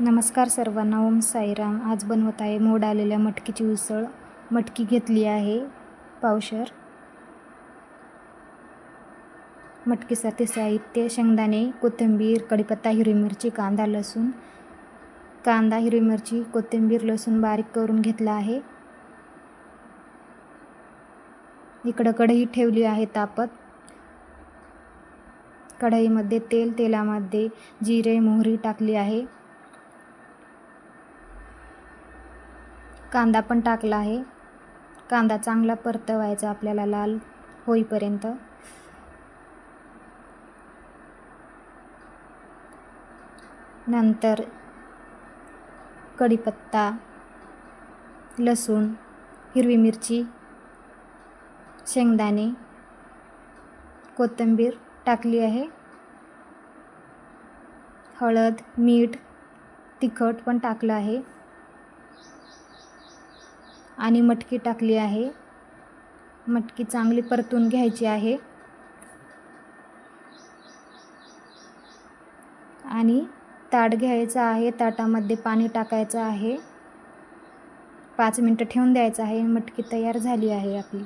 नमस्कार सर्वांना ओम साईराम. आज बनवत आहे मोड आलेल्या मटकीची उसळ. मटकी घेतली आहे पावशर. मटकीसाठी साहित्य शेंगदाणे कोथिंबीर कढीपत्ता हिरवी मिरची कांदा लसूण. कांदा हिरवी मिरची कोथिंबीर लसूण बारीक करून घेतला आहे. इकडं कढई ठेवली आहे तापत. कढईमध्ये तेल तेलामध्ये जिरे मोहरी टाकली आहे. कांदा पण टाकला आहे. कांदा चांगला परतवायचा आपल्याला लाल होईपर्यंत. नंतर कढीपत्ता लसूण हिरवी मिरची शेंगदाणे कोथिंबीर टाकली आहे. हळद मीठ तिखट पण टाकलं आहे. आणि मटकी टाकली आहे. मटकी चांगली परतून घ्यायची आहे. आणि ताट घ्यायचं आहे. ताटामध्ये पाणी टाकायचं आहे. पाच मिनटं ठेवून द्यायचं आहे. मटकी तयार झाली आहे आपली.